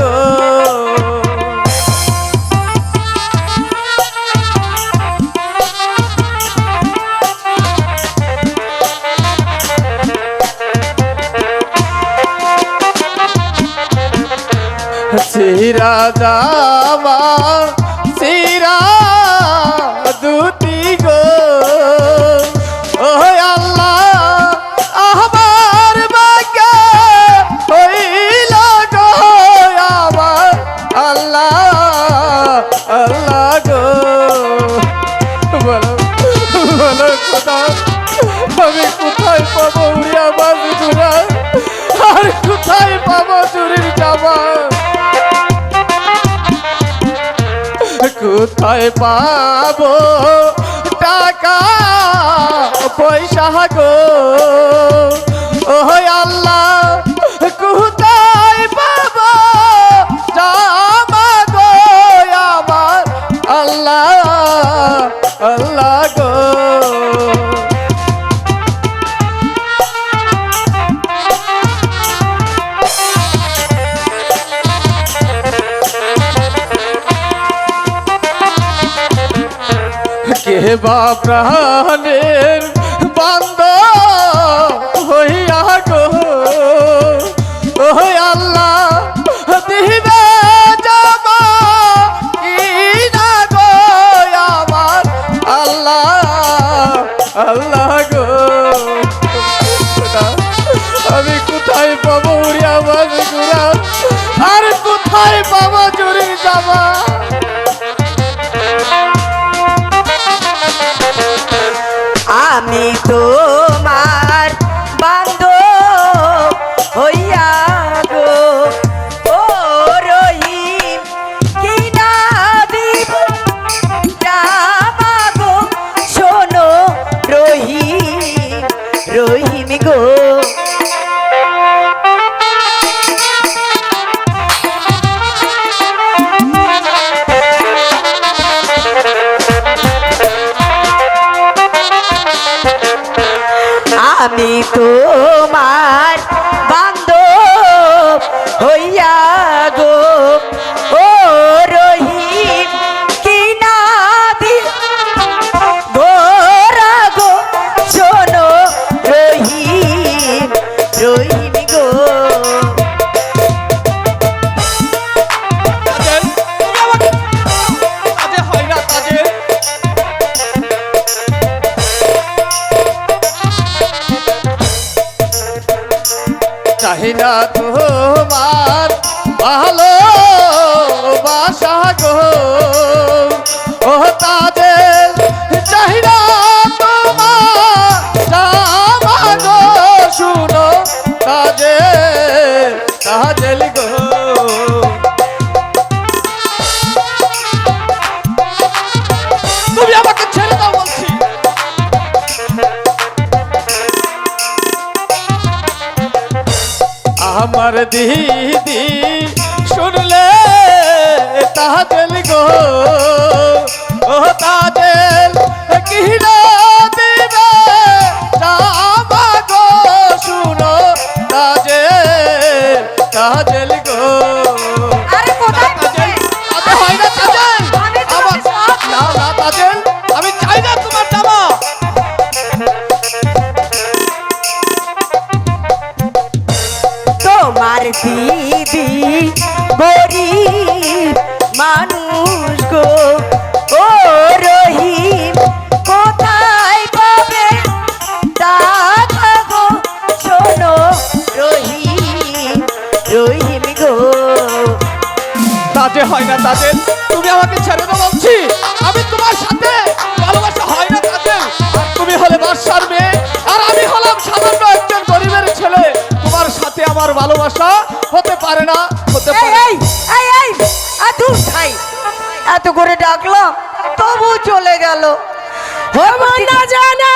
গো। চিরা আমি কোথায় পাবো উড়িয়া বাজুরা আর কোথায় পাবো চুরির জামা? কোথায় পাবো টাকা, পয়সা গো? ও আল্লাহ কে বা প্রাণের বান্দ হইয়া গো। ও আল্লাহ, দিবে জামা কি গো আমার আল্লাহ আল্লাহ গো। আমি কোথায় পাবো বাজ গুড়া আর কোথায় পাবো চুরির জামা? আমি আমি চাহি না তোমার ভালো বাসা গো। আমার দিদি শুনলে তাজেল গো। ও তাজেল কিনা দিবে জামা গো শুনো তোমার দিদি, গরিব মানুষ গো। ও রহিম, কোথায় পাবে টাকা গো? শোনো রহিম রহিম গো। তাজে হয় না তাজেল তুমি আমাকে ছেড়ে দাও আমি তোমার সাথে এত করে ডাকলাম তবু চলে গেল। জানা